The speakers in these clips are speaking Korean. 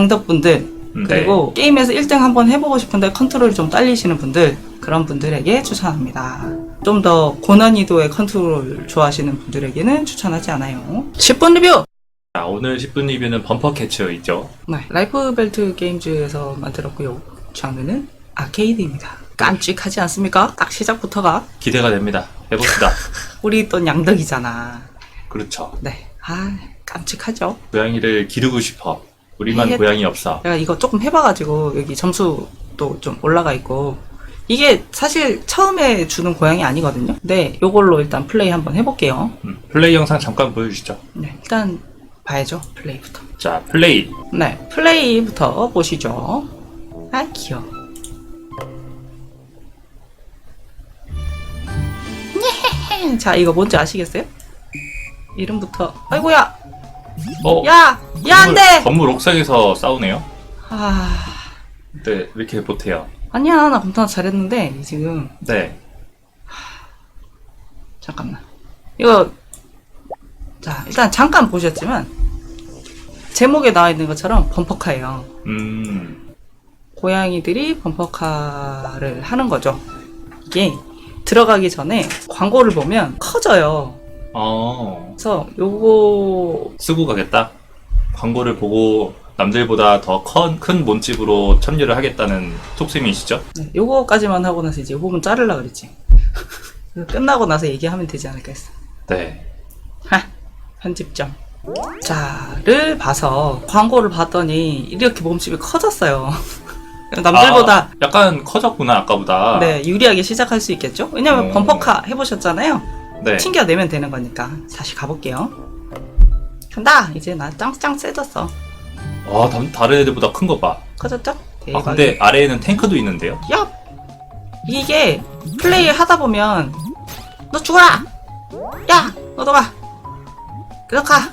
양덕분들 네. 그리고 게임에서 1등 한번 해보고 싶은데 컨트롤이 좀 딸리시는 분들 그런 분들에게 추천합니다. 좀 더 고난이도의 컨트롤 좋아하시는 분들에게는 추천하지 않아요. 10분 리뷰! 자, 오늘 10분 리뷰는 범퍼 캐쳐이죠. 네, 라이프 벨트 게임즈에서 만들었고요. 장르는 아케이드입니다. 깜찍하지 않습니까? 딱 시작부터가 기대가 됩니다. 해봅시다. 우리 또 양덕이잖아. 그렇죠. 네, 아 깜찍하죠. 고양이를 기르고 싶어. 우리만 이게- 고양이 없어. 제가 이거 조금 해봐가지고 여기 점수도 좀 올라가 있고 이게 사실 처음에 주는 고양이 아니거든요. 네, 요걸로 일단 플레이 한번 해볼게요. 음, 플레이 영상 잠깐 보여주시죠. 네, 일단 봐야죠. 플레이부터. 자, 플레이. 네, 플레이부터 보시죠. 아, 귀여워. 예! 자, 이거 뭔지 아시겠어요? 이름부터. 아이고야! 어, 야! 야, 안 건물, 돼! 건물 옥상에서 싸우네요. 아, 네, 왜 이렇게 못해요? 아니야. 나 검토 잘했는데, 지금. 네. 잠깐만. 이거, 자, 일단 잠깐 보셨지만, 제목에 나와 있는 것처럼 범퍼카예요. 음, 고양이들이 범퍼카를 하는 거죠. 이게 들어가기 전에 광고를 보면 커져요. 어, 그래서 요거 쓰고 가겠다. 광고를 보고 남들보다 더 큰 몸집으로 참여를 하겠다는 속셈이시죠? 네, 요거까지만 하고 나서 이제 요 부분 자르려 그랬지. 끝나고 나서 얘기하면 되지 않을까 했어. 네. 하, 편집점. 자를 봐서 광고를 봤더니 이렇게 몸집이 커졌어요. 남들보다 아, 약간 커졌구나, 아까보다. 네 유리하게 시작할 수 있겠죠? 왜냐면 오. 범퍼카 해보셨잖아요. 네. 튕겨내면 되는 거니까 다시 가볼게요 간다 이제 나 짱짱 세졌어 와, 다, 다른 애들보다 큰 거 봐. 커졌죠? 아, 대박 근데 아래에는 탱크도 있는데요? 야 이게 플레이 하다 보면 너 죽어라 야 너도 가 너도 가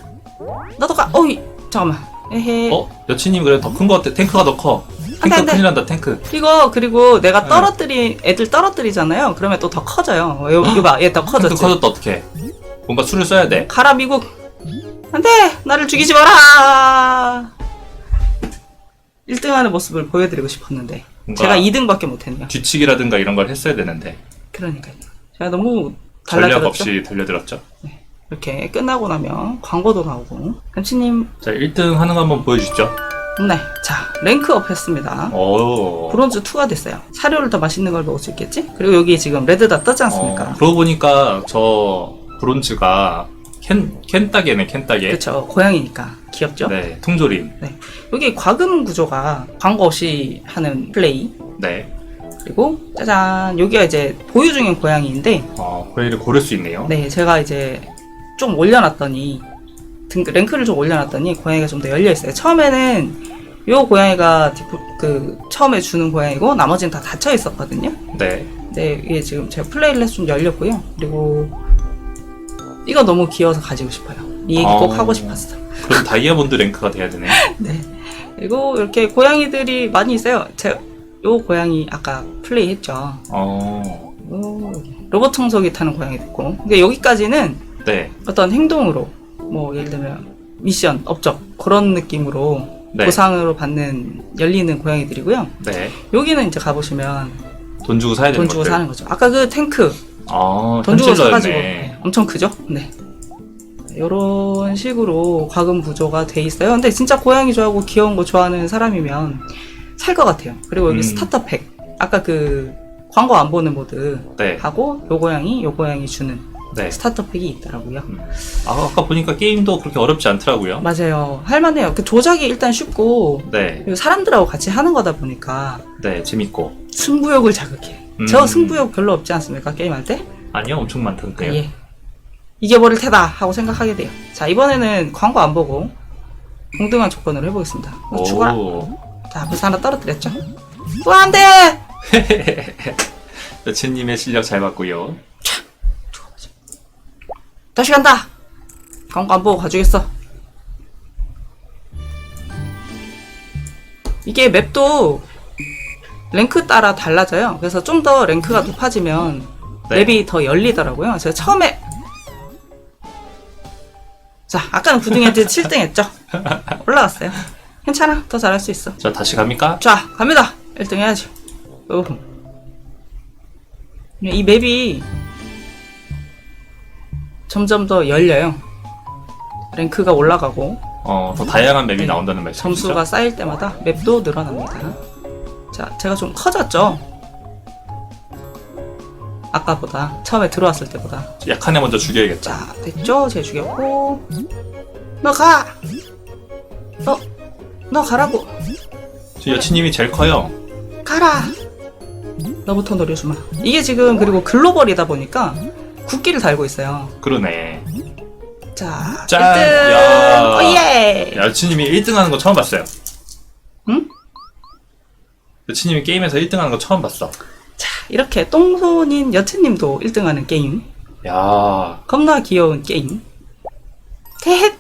너도 가 어이 잠깐만 에헤 어? 여친님 그래 더큰 거 같아. 탱크가 더 커. 탱크 안 돼. 큰일 난다, 탱크. 이거 그리고 내가 네. 떨어뜨리 애들 떨어뜨리잖아요 그러면 또 더 커져요 이거 봐 얘 더 탱크 커졌지 커졌다, 어떡해. 뭔가 수를 써야 돼. 가라 미국 안돼 나를 죽이지 마라 1등하는 모습을 보여드리고 싶었는데 뭔가 제가 2등밖에 못했네요 뒤치기라든가 이런 걸 했어야 되는데. 그러니까요 제가 너무 전략 달라들었죠 없이 달려들었죠. 이렇게 끝나고 나면 광고도 나오고 감치님 자, 1등 하는 거 한번 보여주시죠. 네 자 랭크업 했습니다 오. 브론즈 2가 됐어요 사료를 더 맛있는 걸 먹을 수 있겠지? 그리고 여기 지금 레드 다 뜨지 않습니까? 어, 그러고 보니까 저 브론즈가 캔, 캔따개네, 캔따개. 그쵸 고양이니까 귀엽죠? 네, 통조림. 여기 과금 구조가 광고 없이 하는 플레이 네. 그리고 짜잔 여기가 이제 보유 중인 고양이인데 어, 고양이를 고를 수 있네요. 네 제가 이제 좀 올려놨더니 등 랭크를 좀 올려놨더니 고양이가 좀 더 열려 있어요 처음에는 요 고양이가 디포, 그 처음에 주는 고양이고 나머지는 다 닫혀 있었거든요 네. 근데 이게 지금 제가 플레이를 해서 좀 열렸고요 그리고 이거 너무 귀여워서 가지고 싶어요 이 얘기 꼭 어. 하고 싶었어 그럼 다이아몬드 랭크가 돼야 되네. 네. 그리고 이렇게 고양이들이 많이 있어요. 제, 요 고양이 아까 플레이 했죠. 어. 오, 로봇 청소기 타는 고양이도 있고. 근데 여기까지는 네. 어떤 행동으로, 뭐, 예를 들면, 미션, 업적, 그런 느낌으로 네. 보상으로 받는, 열리는 고양이들이고요. 네. 여기는 이제 가보시면 돈 주고 사야 되는 돈 주고 것들. 사는 거죠. 아까 그 탱크, 아, 돈 주고 사가지고. 현질러였네. 네, 엄청 크죠? 네. 이런 식으로 과금 구조가 돼 있어요. 근데 진짜 고양이 좋아하고 귀여운 거 좋아하는 사람이면 살 것 같아요. 그리고 여기 음. 스타터 팩. 아까 그 광고 안 보는 모드 네. 하고 요 고양이, 요 고양이 주는 네. 스타터 팩이 있더라고요. 아, 아까 보니까 게임도 그렇게 어렵지 않더라고요. 맞아요. 할만해요. 그 조작이 일단 쉽고 네. 그리고 사람들하고 같이 하는 거다 보니까 네, 재밌고. 승부욕을 자극해. 음. 저 승부욕 별로 없지 않습니까? 게임할 때? 아니요, 엄청 많던데요. 예. 이겨버릴 테다 하고 생각하게 돼요. 자, 이번에는 광고 안 보고 동등한 조건으로 해보겠습니다. 어, 죽어라. 오. 자, 벌써 하나 떨어뜨렸죠? 또 안 돼! 여친님의 실력 잘 봤고요. 다시 간다! 광고 안 보고 가주겠어. 이게 맵도 랭크 따라 달라져요. 그래서 좀 더 랭크가 높아지면 네. 맵이 더 열리더라고요. 제가 처음에 자, 아까는 9등 했지 7등 했죠? 올라갔어요. 괜찮아. 더 잘할 수 있어. 자, 다시 갑니까? 자, 갑니다. 1등 해야지. 우후. 이 맵이 점점 더 열려요. 랭크가 올라가고 어, 더 다양한 맵이 네. 나온다는 말씀이시죠? 점수가 쌓일 때마다 맵도 늘어납니다. 자, 제가 좀 커졌죠? 아까보다 처음에 들어왔을 때보다 약한 애 먼저 죽여야겠다. 자, 됐죠? 제 죽였고. 너 가! 너, 너 가라고. 저 여친님이 제일 커요. 가라! 너부터 노려주마. 이게 지금 그리고 글로벌이다 보니까 국기를 달고 있어요. 그러네. 자, 짠! 1등! 야. 오예! 여친님이 1등 하는 거 처음 봤어요. 응? 여친님이 게임에서 1등 하는 거 처음 봤어. 자, 이렇게 똥손인 여친님도 1등 하는 게임. 야 겁나 귀여운 게임. 대헷!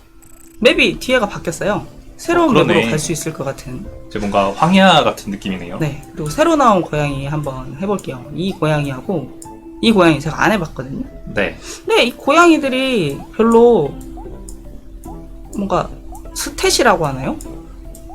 맵이 뒤에가 바뀌었어요. 새로운 어, 그러네. 맵으로 갈 수 있을 것 같은. 이제 뭔가 황야 같은 느낌이네요. 네. 그리고 새로 나온 고양이 한번 해볼게요. 이 고양이하고 이 고양이 제가 안 해봤거든요. 네. 근데 이 고양이들이 별로 뭔가 스탯이라고 하나요?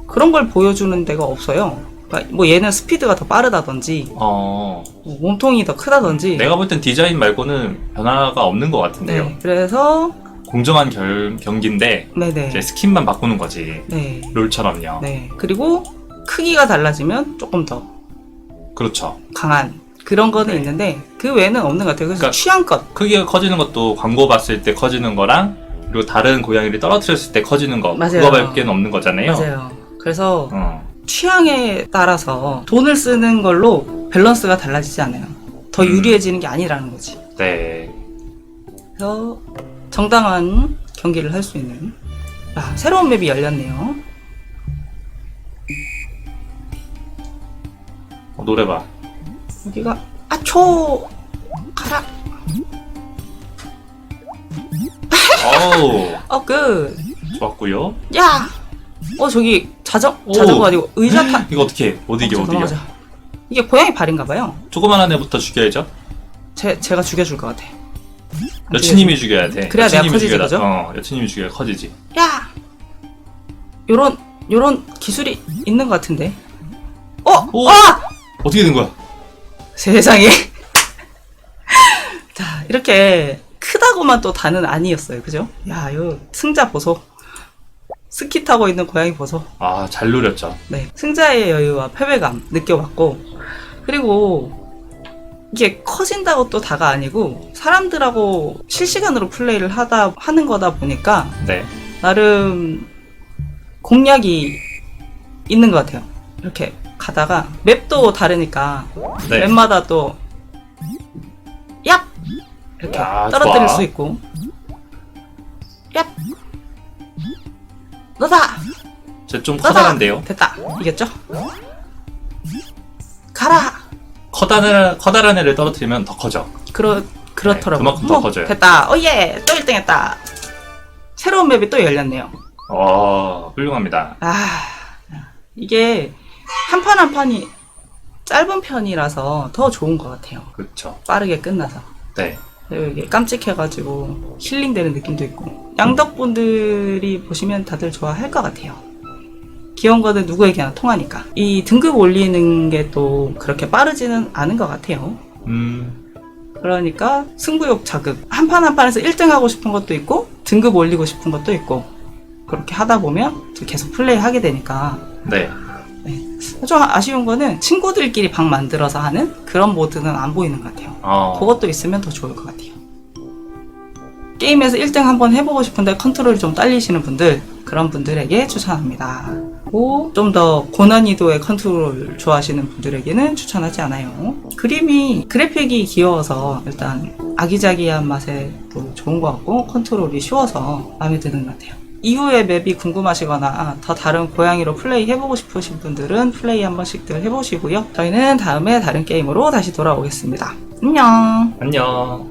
그런 걸 보여주는 데가 없어요. 그러니까 뭐 얘는 스피드가 더 빠르다든지 어, 뭐 몸통이 더 크다든지 내가 볼 땐 디자인 말고는 변화가 없는 것 같은데요. 네. 그래서 공정한 결, 경기인데 네네 이제 스킨만 바꾸는 거지. 네. 롤처럼요. 네. 그리고 크기가 달라지면 조금 더 그렇죠. 강한 그런 거는 네. 있는데 그 외에는 없는 것 같아요. 그래서 그러니까- 취향껏 크기가 커지는 것도 광고 봤을 때 커지는 거랑 그리고 다른 고양이를 떨어뜨렸을 때 커지는 거 맞아요. 그거밖에는 없는 거잖아요. 맞아요. 그래서 어. 취향에 따라서 돈을 쓰는 걸로 밸런스가 달라지지 않아요. 더 음. 유리해지는 게 아니라는 거지. 네. 그래서 정당한 경기를 할 수 있는 아, 새로운 맵이 열렸네요. 어, 노래 봐. 여기가 아초 가라. 어우, 어그 좋았고요. 야. 어 저기 자전 오. 자전거 아니고 의자 타. 이거 어떻게? 어디 이게 어, 어디야? 넘어가자. 이게 고양이 발인가 봐요. 조그만한 애부터 죽여야죠. 제 제가 죽여줄 것 같아. 여친님이 죽여야 돼. 그래야 내가 커지지, 죽여야- 그죠? 어, 여친님이 죽여야 커지지. 야. 요런 요런 기술이 있는 것 같은데. 어. 오! 아! 어떻게 된 거야? 세상에. 자, 이렇게 크다고만 또 다는 아니었어요. 그죠? 야, 요 승자 보소. 스키 타고 있는 고양이 보소. 아, 잘 노렸죠. 네. 승자의 여유와 패배감 느껴봤고, 그리고 이게 커진다고 또 다가 아니고, 사람들하고 실시간으로 플레이를 하다, 하는 거다 보니까, 네. 나름 공략이 있는 것 같아요. 이렇게 가다가, 맵도 다르니까, 네. 맵마다 또 얍! 이렇게 야, 떨어뜨릴 좋아. 수 있고 얍! 너다! 너다! 커다란데요. 됐다 이겼죠? 가라! 커다란 커다란 애를 떨어뜨리면 더 커져. 그렇, 그렇더라고 네, 그만큼 더 커져요. 됐다 오예! 또 1등 했다 새로운 맵이 또 열렸네요 어, 훌륭합니다. 아 이게 한 판 한 판이 짧은 편이라서 더 좋은 것 같아요 그렇죠. 빠르게 끝나서 네. 그리고 이게 깜찍해가지고 힐링되는 느낌도 있고 양덕분들이 보시면 다들 좋아할 것 같아요. 귀여운 거는 누구에게나 통하니까 이 등급 올리는 게 또 그렇게 빠르지는 않은 것 같아요. 음, 그러니까 승부욕 자극 한 판 한 판에서 1등 하고 싶은 것도 있고 등급 올리고 싶은 것도 있고 그렇게 하다 보면 계속 플레이 하게 되니까 네. 좀 아쉬운 거는 친구들끼리 방 만들어서 하는 그런 모드는 안 보이는 것 같아요. 어, 그것도 있으면 더 좋을 것 같아요. 게임에서 1등 한번 해보고 싶은데 컨트롤이 좀 딸리시는 분들, 그런 분들에게 추천합니다. 좀 더 고난이도의 컨트롤 좋아하시는 분들에게는 추천하지 않아요. 그림이, 그래픽이 귀여워서 일단 아기자기한 맛에 또 좋은 것 같고, 컨트롤이 쉬워서 마음에 드는 것 같아요. 이후의 맵이 궁금하시거나 더 다른 고양이로 플레이 해보고 싶으신 분들은 플레이 한 번씩들 해보시고요. 저희는 다음에 다른 게임으로 다시 돌아오겠습니다. 안녕! 안녕.